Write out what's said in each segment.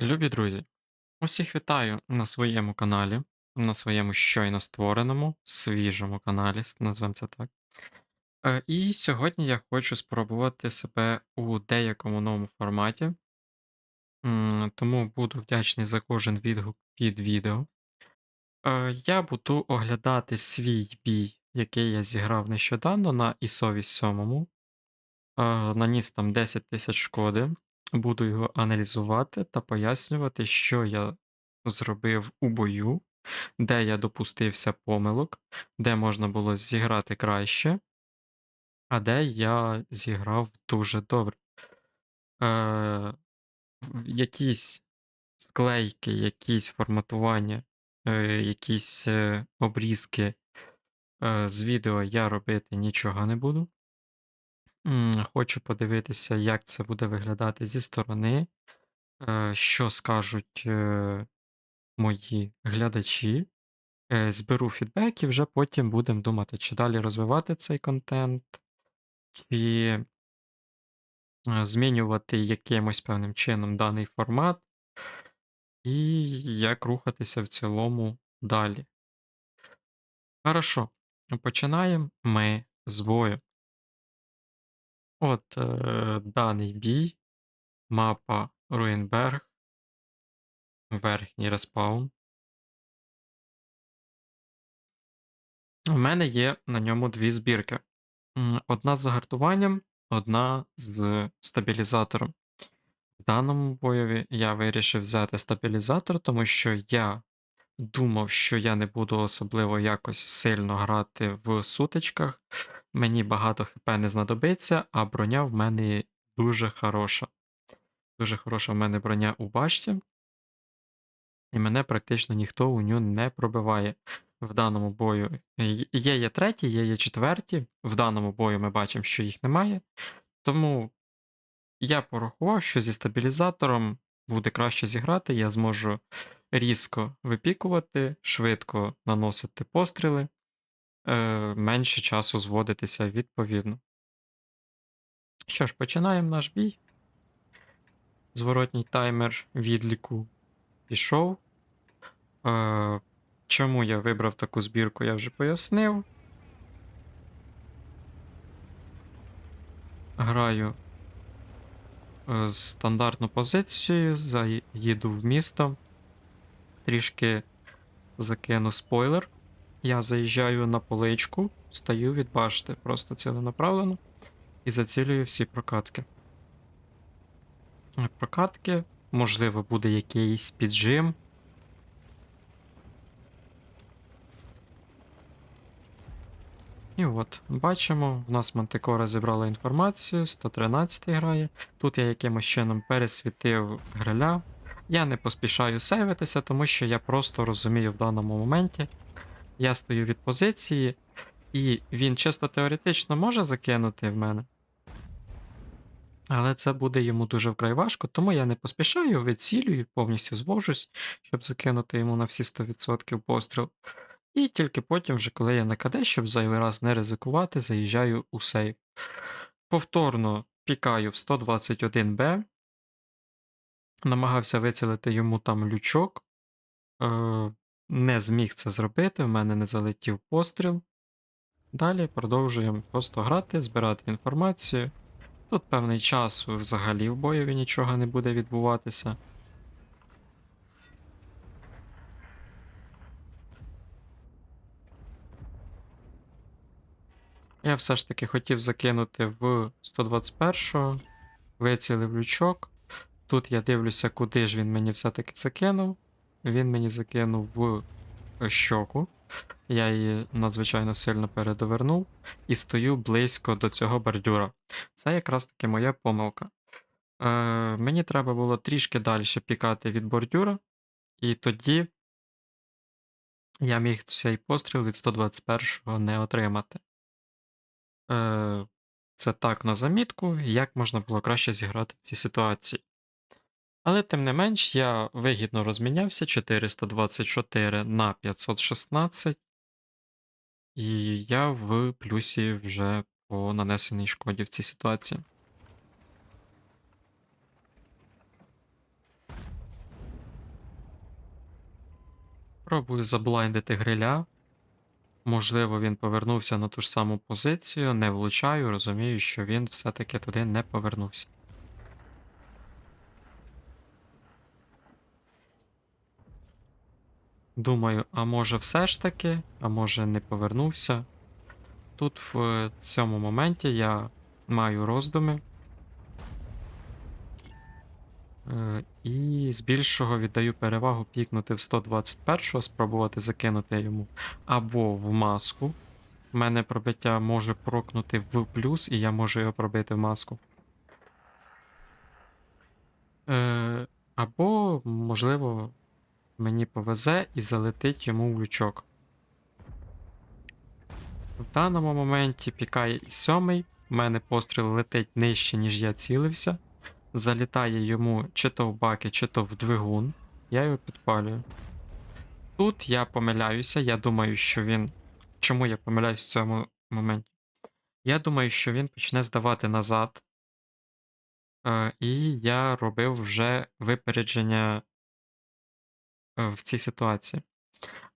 Любі друзі, усіх вітаю на своєму каналі, на своєму щойно створеному, свіжому каналі, назвемо це так. Е, І сьогодні я хочу спробувати себе у деякому новому форматі, тому буду вдячний за кожен відгук під відео. Е, Я буду оглядати свій бій, який я зіграв нещодавно на ІСові 7. Е, Наніс там 10 тисяч шкоди. Буду його аналізувати та пояснювати, що я зробив у бою, де я допустився помилок, де можна було зіграти краще, а де я зіграв дуже добре. Е, Якісь склейки, якісь форматування, е, якісь е, обрізки е, з відео я робити нічого не буду. Хочу подивитися, як це буде виглядати зі сторони, е, що скажуть е, мої глядачі. Е, Зберу фідбек і вже потім будемо думати, чи далі розвивати цей контент, чи змінювати якимось певним чином даний формат, і як рухатися в цілому далі. Хорошо, починаємо ми з бою. От е, даний бій, мапа Руїнберг, верхній респаун. У мене є на ньому дві збірки. Одна з загартуванням, одна з стабілізатором. В даному бойові я вирішив взяти стабілізатор, тому що я думав, що я не буду особливо якось сильно грати в сутичках. Мені багато хп не знадобиться, а броня в мене дуже хороша. Дуже хороша в мене броня у башті, і мене практично ніхто у ню не пробиває в даному бою. Є є треті, є є четверті. В даному бою ми бачимо, що їх немає. Тому я порахував, що зі стабілізатором буде краще зіграти, я зможу різко випікувати, швидко наносити постріли, е, менше часу зводитися відповідно. Що ж, починаємо наш бій. Зворотній таймер відліку пішов. Е, чому я вибрав таку збірку, я вже пояснив. Граю стандартну позицію, заїду в місто. Трішки закину спойлер. Я заїжджаю на поличку, стою від башти, просто ціленаправлено і зацілюю всі прокатки. Е, Прокатки, можливо, буде якийсь піджим. І от, бачимо, в нас Мантикора зібрала інформацію, 113 грає. Тут я якимось чином пересвітив гриля. Я не поспішаю сейвитися, тому що я просто розумію в даному моменті. Я стою від позиції, і він чисто теоретично може закинути в мене. Але це буде йому дуже вкрай важко, тому я не поспішаю, відцілюю, повністю звожусь, щоб закинути йому на всі 100% постріл. І тільки потім, вже коли я на КД, щоб зайвий раз не ризикувати, заїжджаю у сейв. Повторно пікаю в 121Б. Намагався вицілити йому там лючок. Е, не зміг це зробити, в мене не залетів постріл. Далі продовжуємо просто грати, збирати інформацію. Тут певний час взагалі в бойові нічого не буде відбуватися. Я все ж таки хотів закинути в 121-го, вицілив лючок. Тут я дивлюся, куди ж він мені все-таки закинув. Він мені закинув в щоку. Я її надзвичайно сильно передовернув і стою близько до цього бордюра. Це якраз таки моя помилка. Е, мені треба було трішки далі пікати від бордюра, і тоді я міг цей постріл від 121-го не отримати. Е, це так на замітку, як можна було краще зіграти в цій ситуації. Але, тим не менш, я вигідно розмінявся 424 на 516, і я в плюсі вже по нанесеній шкоді в цій ситуації. Пробую заблайндити гриля. Можливо, він повернувся на ту ж саму позицію, не влучаю, розумію, що він все-таки туди не повернувся. Думаю, а може все ж таки, а може не повернувся. Тут в цьому моменті я маю роздуми. Е, І з більшого віддаю перевагу пікнути в 121-го, спробувати закинути йому або в маску. У мене пробиття може прокнути в плюс, і я можу його пробити в маску. Е, або, можливо, мені повезе і залетить йому в лючок. В даному моменті пікає і сьомий. У мене постріл летить нижче, ніж я цілився. Залітає йому чи то в баки, чи то в двигун. Я його підпалюю. Тут я помиляюся. Я думаю, що він. Чому я помиляюсь в цьому моменті? Я думаю, що він почне здавати назад. Е, і я робив вже випередження е, в цій ситуації.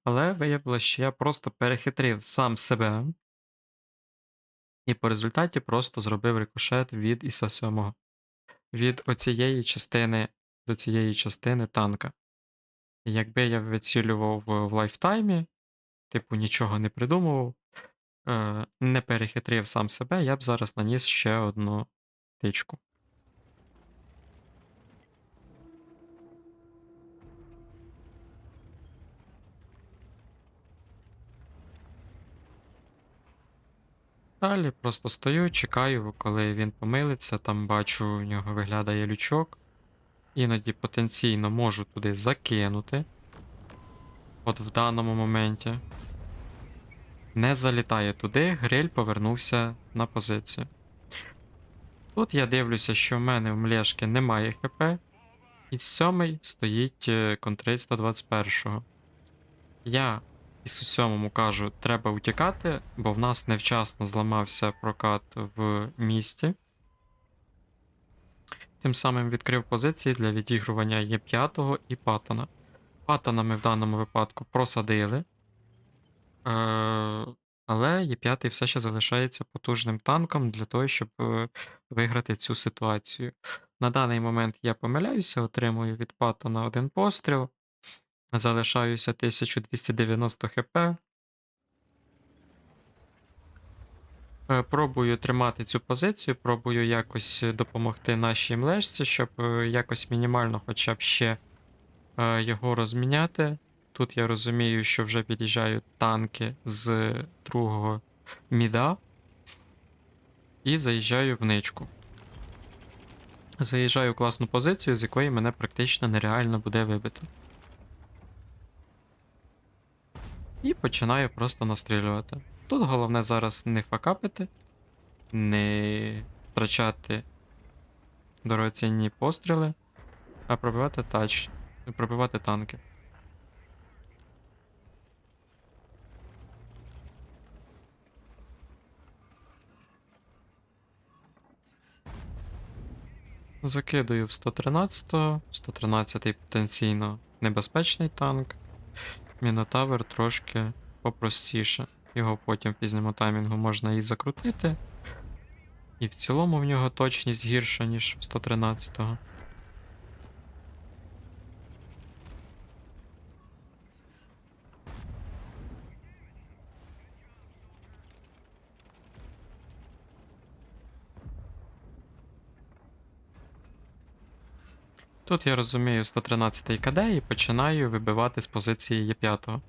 Але виявилося, що я просто перехитрив сам себе. І по результаті просто зробив рикошет від Іса 7. Від оцієї частини до цієї частини танка. Якби я вицілював в в лайфтаймі, типу нічого не придумував, е, не перехитрив сам себе, я б зараз наніс ще одну тичку. Далі просто стою, чекаю, коли він помилиться, там бачу, у нього виглядає лючок. Іноді потенційно можу туди закинути. От в даному моменті. Не залітає туди, гриль повернувся на позицію. Тут я дивлюся, що в мене в млешки немає ХП. І сьомий стоїть е, контроль 121-го. Я сьомому кажу, треба утікати, бо в нас невчасно зламався прокат в місті. Тим самим відкрив позиції для відігрування Є5 і Паттона. Паттона ми в даному випадку просадили. Е, але Є5 все ще залишається потужним танком для того, щоб е, виграти цю ситуацію. На даний момент я помиляюся, отримую від Паттона один постріл. Залишаюся 1290 хп. Е, Пробую тримати цю позицію, пробую якось допомогти нашій млешці, щоб е, якось мінімально хоча б ще е, його розміняти. Тут я розумію, що вже під'їжджають танки з другого міда. І заїжджаю в ничку. Заїжджаю в класну позицію, з якої мене практично нереально буде вибити. І починаю просто настрілювати. Тут головне зараз не факапити, не втрачати дорогоцінні постріли, а пробивати тач, пробивати танки. Закидую в 113, 113 потенційно небезпечний танк. Мінотавр трошки попростіше. Його потім в пізньому таймінгу можна і закрутити. І в цілому в нього точність гірша, ніж в 113-го. Тут я розумію 113 КД і починаю вибивати з позиції Є5.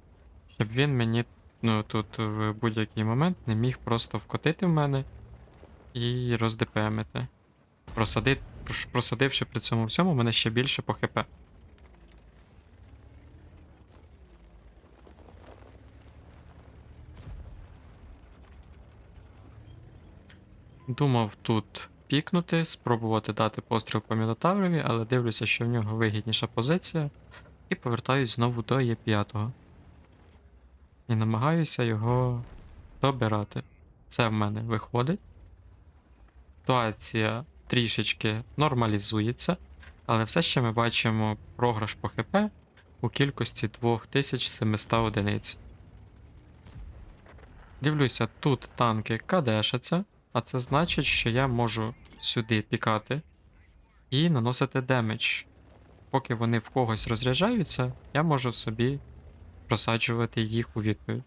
Щоб він мені ну, тут в будь-який момент не міг просто вкотити в мене і роздепемити. Просади... Просадивши при цьому всьому, мене ще більше по ХП. Думав тут пікнути, спробувати дати постріл по Мінотаврові, але дивлюся, що в нього вигідніша позиція, і повертаюсь знову до Є5. І намагаюся його добирати. Це в мене виходить. Ситуація трішечки нормалізується, але все ще ми бачимо програш по ХП. у кількості 2700 одиниць. Дивлюся, тут танки кадешаться, а це значить, що я можу сюди пікати і наносити демедж. Поки вони в когось розряджаються, я можу собі просаджувати їх у відповідь.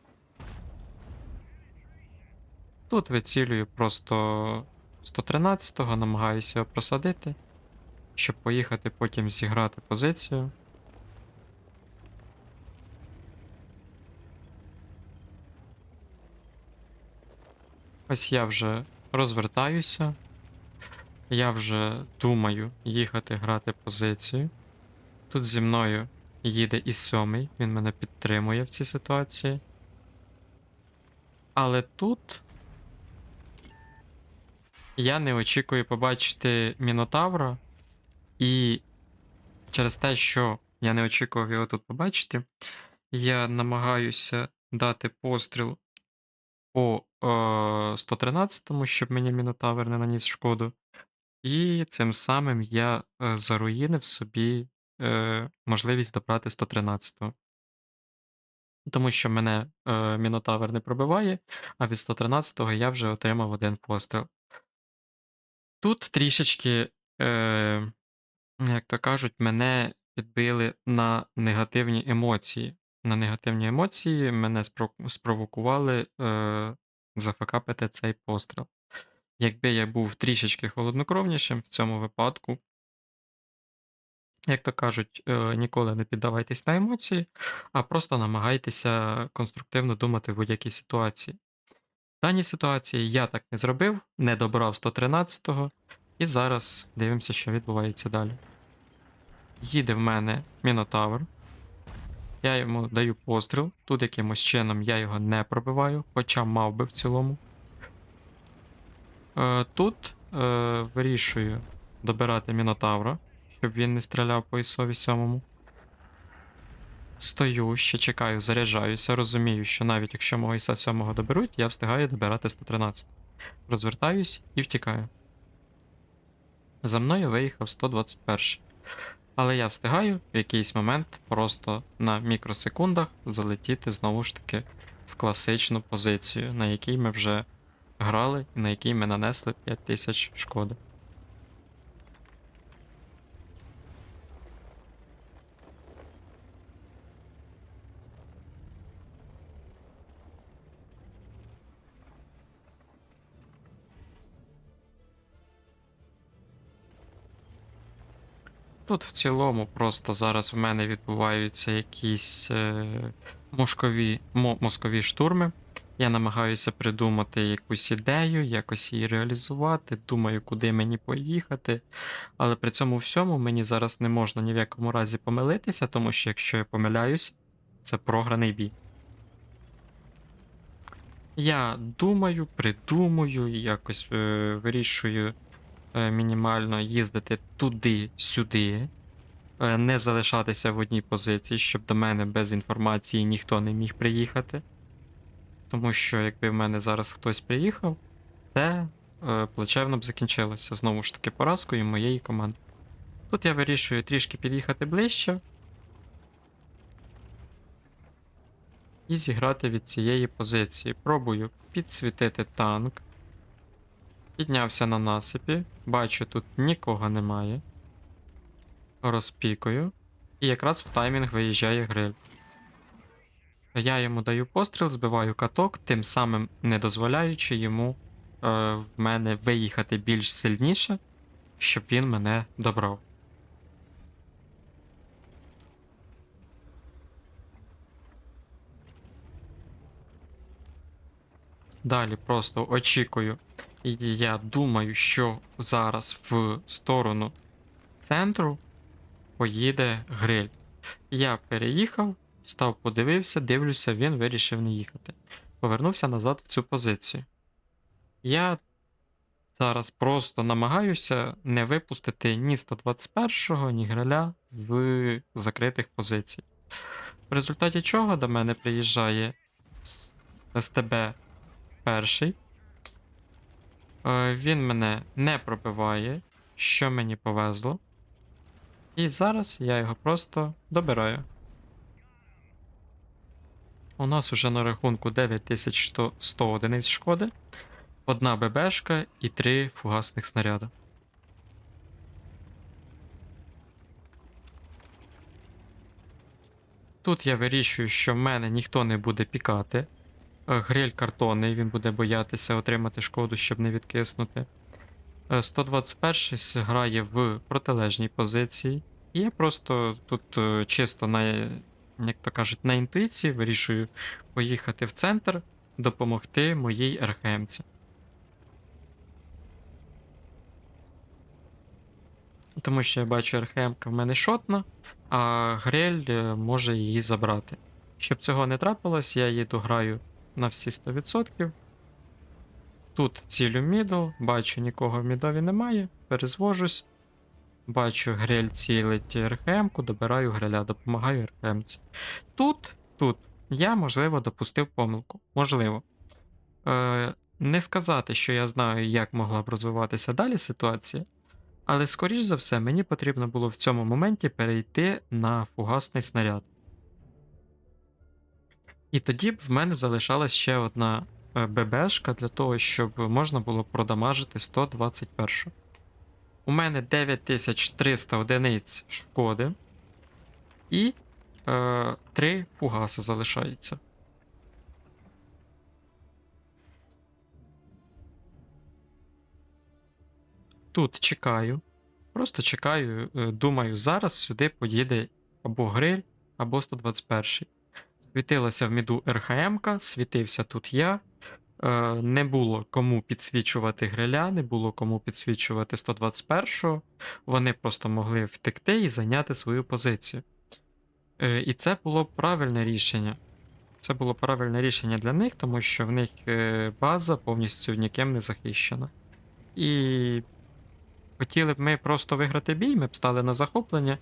Тут вицілюю просто 113-го, намагаюся його просадити, щоб поїхати потім зіграти позицію. Ось я вже розвертаюся. Я вже думаю їхати грати позицію. Тут зі мною їде і сьомий, він мене підтримує в цій ситуації. Але тут я не очікую побачити Мінотавра, і через те, що я не очікував його тут побачити, я намагаюся дати постріл по е, 113-му, щоб мені Мінотавр не наніс шкоду. І цим самим я е, заруїнив собі е, можливість добрати 113-го. Тому що мене е, Мінотавр не пробиває, а від 113-го я вже отримав один постріл. Тут трішечки, е, як то кажуть, мене підбили на негативні емоції. На негативні емоції мене спровокували е, зафакапити цей постріл. Якби я був трішечки холоднокровнішим в цьому випадку, як то кажуть, е, ніколи не піддавайтесь на емоції, а просто намагайтеся конструктивно думати в будь-якій ситуації. В даній ситуації я так не зробив, не добрав 113-го, і зараз дивимося, що відбувається далі. Їде в мене Мінотавр. Я йому даю постріл. Тут якимось чином я його не пробиваю, хоча мав би в цілому. Е, Тут е, вирішую добирати Мінотавра, щоб він не стріляв по ісові сьомому. Стою, ще чекаю, заряджаюся, розумію, що навіть якщо мого іса 7 доберуть, я встигаю добирати 113. Розвертаюсь і втікаю. За мною виїхав 121. Але я встигаю в якийсь момент просто на мікросекундах залетіти знову ж таки в класичну позицію, на якій ми вже грали і на якій ми нанесли 5000 шкоди. Тут в цілому просто зараз в мене відбуваються якісь е, мошкові, мо, мозкові штурми. Я намагаюся придумати якусь ідею, якось її реалізувати, думаю, куди мені поїхати. Але при цьому всьому мені зараз не можна ні в якому разі помилитися, тому що якщо я помиляюсь, це програний бій. Я думаю, придумую, якось е, вирішую мінімально їздити туди-сюди, е, не залишатися в одній позиції, щоб до мене без інформації ніхто не міг приїхати. Тому що якби в мене зараз хтось приїхав, це е, плачевно б закінчилося знову ж таки поразкою моєї команди. Тут я вирішую трішки під'їхати ближче і зіграти від цієї позиції. Пробую підсвітити танк. Піднявся на насипі, бачу, тут нікого немає. Розпікую. І якраз в таймінг виїжджає гриль. Я йому даю постріл, збиваю каток, тим самим не дозволяючи йому е, в мене виїхати більш сильніше, щоб він мене добрав. Далі просто очікую. І я думаю, що зараз в сторону центру поїде гриль. Я переїхав, став, подивився, дивлюся, він вирішив не їхати. Повернувся назад в цю позицію. Я зараз просто намагаюся не випустити ні 121-го, ні гриля з закритих позицій. В результаті чого до мене приїжджає СТБ перший. Е, Він мене не пробиває, що мені повезло. І зараз я його просто добираю. У нас уже на рахунку 9100 одиниць шкоди, одна ББшка і три фугасних снаряда. Тут я вирішую, що в мене ніхто не буде пікати. Е, Гриль картонний, він буде боятися отримати шкоду, щоб не відкиснути. Е, 121 грає в протилежній позиції. І я просто тут е, чисто на, як то кажуть, на інтуїції вирішую поїхати в центр, допомогти моїй РХМці. Тому що я бачу РХМка в мене шотна, а Грель е, може її забрати. Щоб цього не трапилось, я їду граю на всі 100%. Тут цілю мідл, бачу, нікого в мідові немає, перезвожусь. Бачу, грель цілить РХМ-ку, добираю греля, допомагаю РХМці. Тут, тут я, можливо, допустив помилку. Можливо. Е, не сказати, що я знаю, як могла б розвиватися далі ситуація, але, скоріш за все, мені потрібно було в цьому моменті перейти на фугасний снаряд. І тоді б в мене залишалась ще одна е, ББшка для того, щоб можна було продамажити 121. У мене 9300 одиниць шкоди. І е, 3 фугаси залишається. Тут чекаю. Просто чекаю, е, думаю, зараз сюди поїде або гриль, або 121. Світилася в міду РХМ-ка, світився тут я. Е, Не було кому підсвічувати гриля, не було кому підсвічувати 121-го. Вони просто могли втекти і зайняти свою позицію. Е, І це було правильне рішення. Це було правильне рішення для них, тому що в них е, база повністю ніким не захищена. І хотіли б ми просто виграти бій, ми б стали на захоплення,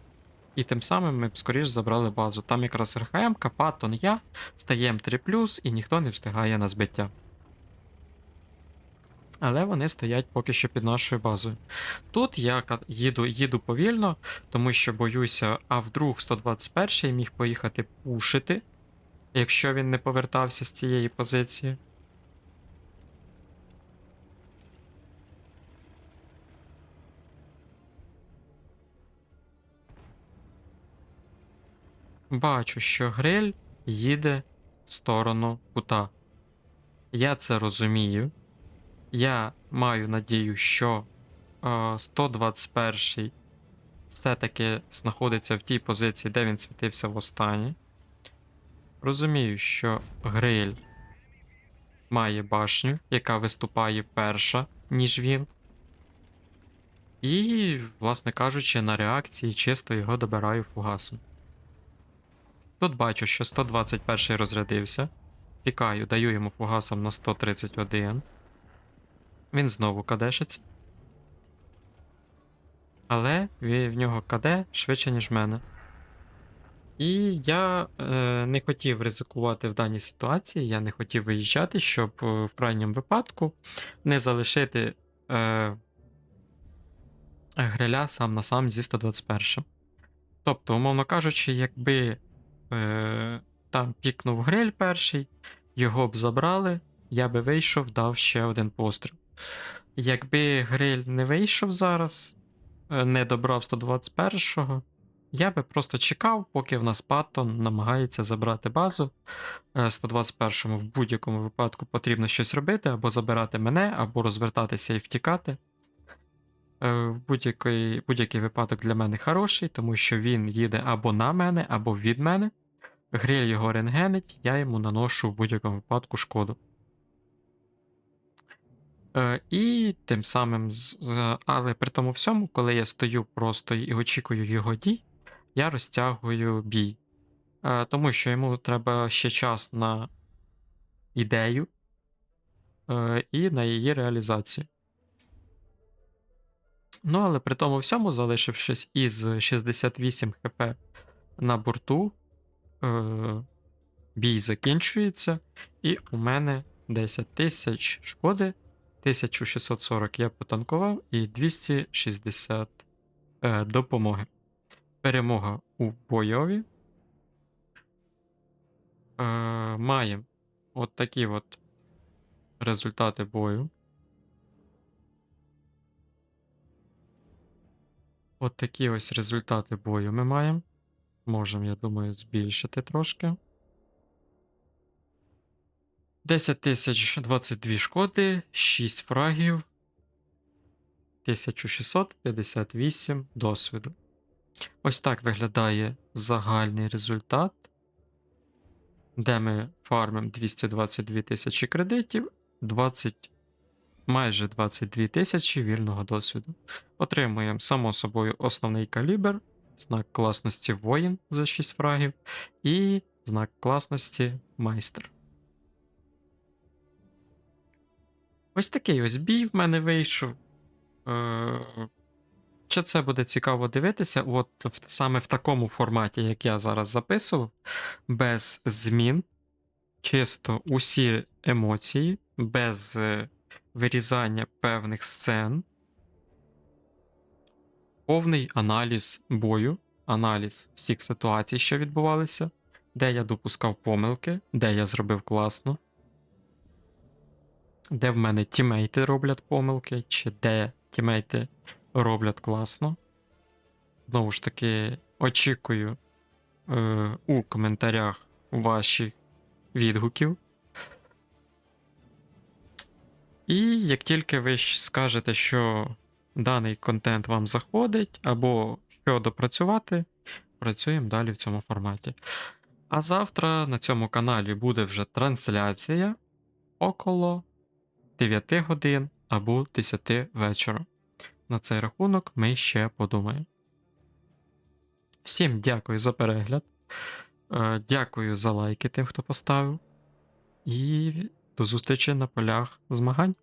і тим самим ми б скоріш забрали базу. Там якраз РХМ, Паттон, я, стаємо 3 і ніхто не встигає на збиття. Але вони стоять поки що під нашою базою. Тут я їду, їду повільно, тому що боюся, а вдруг 121 міг поїхати пушити, якщо він не повертався з цієї позиції. Бачу, що гриль їде в сторону кута. Я це розумію. Я маю надію, що е, 121 все-таки знаходиться в тій позиції, де він світився востаннє. Розумію, що гриль має башню, яка виступає перша, ніж він. І, власне кажучи, на реакції чисто його добираю фугасом. Тут бачу, що 121 розрядився. Пікаю, даю йому фугасом на 131. Він знову кадешиться. Але в нього КД швидше, ніж в мене. І я е, не хотів ризикувати в даній ситуації, я не хотів виїжджати, щоб е, в крайньому випадку не залишити е, гриля сам на сам зі 121. Тобто, умовно кажучи, якби е, там пікнув гриль перший, його б забрали, я би вийшов, дав ще один постріл. Якби гриль не вийшов зараз, е, не добрав 121-го, я би просто чекав, поки в нас Паттон намагається забрати базу. Е, 121-му в будь-якому випадку потрібно щось робити, або забирати мене, або розвертатися і втікати. Е, будь-який, будь-який випадок для мене хороший, тому що він їде або на мене, або від мене. Гриль його рентгенить, я йому наношу в будь-якому випадку шкоду. Е, і тим самим, але при тому всьому, коли я стою просто і очікую його дій, я розтягую бій. Е, тому що йому треба ще час на ідею е, і на її реалізацію. Ну, але при тому всьому, залишившись із 68 хп на борту, е, бій закінчується, і у мене 10 тисяч шкоди, 1640 я потанкував і 260 е, допомоги. Перемога у бойові. Е, маємо от такі от результати бою. От такі ось результати бою ми маємо. Можемо, я думаю, збільшити трошки. 10 тисяч 22 шкоди, 6 фрагів, 1658 досвіду. Ось так виглядає загальний результат, де ми фармимо 222 тисячі кредитів, 20, майже 22 тисячі вільного досвіду. Отримуємо, само собою, основний калібр, знак класності воїн за 6 фрагів і знак класності майстер. Ось такий ось бій в мене вийшов. Е, Чи це буде цікаво дивитися? От саме в такому форматі, як я зараз записував, без змін, чисто усі емоції, без е, вирізання певних сцен, повний аналіз бою, аналіз всіх ситуацій, що відбувалися, де я допускав помилки, де я зробив класно, де в мене тімейти роблять помилки, чи де тімейти роблять класно. Знову ж таки, очікую е, у коментарях ваших відгуків. І як тільки ви скажете, що даний контент вам заходить, або що допрацювати, працюємо далі в цьому форматі. А завтра на цьому каналі буде вже трансляція около 9 годин або 10 вечора. На цей рахунок ми ще подумаємо. Всім дякую за перегляд. Е, Дякую за лайки тим, хто поставив. І до зустрічі на полях змагань.